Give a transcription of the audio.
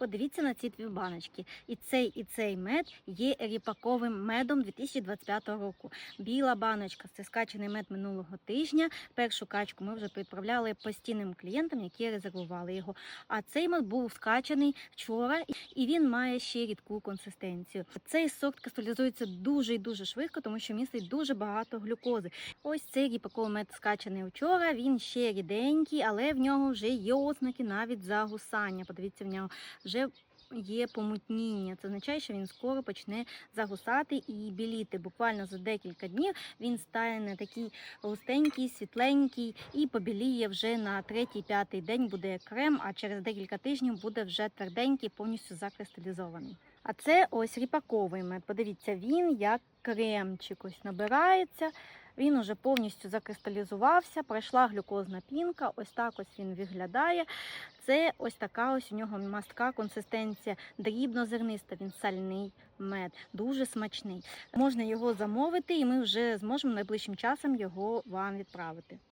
Подивіться на ці дві баночки. І цей, і цей мед є ріпаковим медом 2025 року. Біла баночка це скачаний мед минулого тижня. Першу качку ми вже відправляли постійним клієнтам, які резервували його. А цей мед був скачаний вчора, і він має ще рідку консистенцію. Цей сорт кристалізується дуже і дуже швидко, тому що містить дуже багато глюкози. Ось цей ріпаковий мед скачаний вчора. Він ще ріденький, але в нього вже є ознаки навіть загусання. Подивіться, в нього вже є помутніння. Це означає, що він скоро почне загусати і біліти. Буквально за декілька днів він стане такий густенький, світленький і побіліє вже на третій-п'ятий день буде крем, а через декілька тижнів буде вже тверденький, повністю закристалізований. А це ось ріпаковий мед. Подивіться, він як кремчик ось набирається. Він уже повністю закристалізувався, пройшла глюкозна пінка. Ось так ось він виглядає. Це ось така ось у нього мастка консистенція, дрібнозерниста, він сальний мед, дуже смачний. Можна його замовити, і ми вже зможемо найближчим часом його вам відправити.